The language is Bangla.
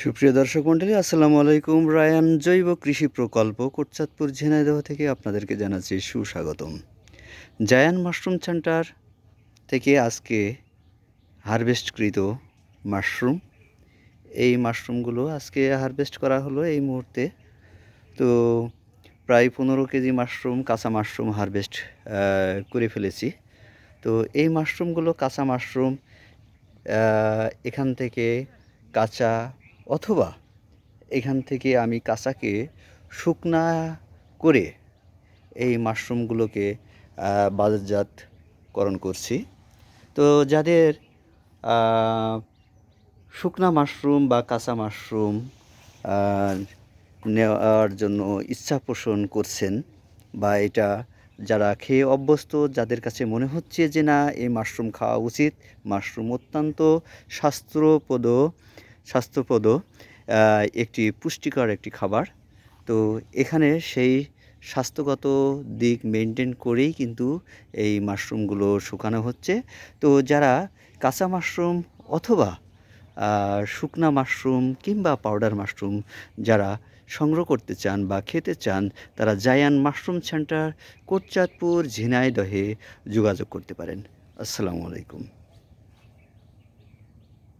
সুপ্রিয় দর্শক মণ্ডলী, আসসালামু আলাইকুম। রায়ান জৈব কৃষি প্রকল্প, কোটচাঁদপুর, ঝিনাইদহ থেকে আপনাদেরকে জানাচ্ছি সুস্বাগতম। জায়ান মাশরুম সেন্টার থেকে আজকে হারভেস্টকৃত মাশরুম। এই মাশরুমগুলো আজকে হারভেস্ট করা হলো এই মুহূর্তে। তো প্রায় পনেরো কেজি মাশরুম, কাঁচা মাশরুম হারভেস্ট করে ফেলেছি। তো এই মাশরুমগুলো কাঁচা মাশরুম এখান থেকে কাঁচা অথবা এখান থেকে আমি কাঁচাকে শুকনা করে এই মাশরুমগুলোকে বাজারজাতকরণ করছি। তো যাদের শুকনা মাশরুম বা কাঁচা মাশরুম নেওয়ার জন্য ইচ্ছা পোষণ করছেন বা এটা যারা খেয়ে অভ্যস্ত, যাদের কাছে মনে হচ্ছে যে না, এই মাশরুম খাওয়া উচিত, মাশরুম অত্যন্ত স্বাস্থ্যপ্রদ স্বাস্থ্যপ্রদ একটি পুষ্টিকর একটি খাবার। তো এখানে সেই স্বাস্থ্যগত দিক মেনটেন করেই কিন্তু এই মাশরুমগুলো শুকানো হচ্ছে। তো যারা কাঁচা মাশরুম অথবা শুকনা মাশরুম কিংবা পাউডার মাশরুম যারা সংগ্রহ করতে চান বা খেতে চান, তারা জায়ান মাশরুম সেন্টার কোটচাঁদপুর ঝিনাইদহে যোগাযোগ করতে পারেন। আসসালামু আলাইকুম।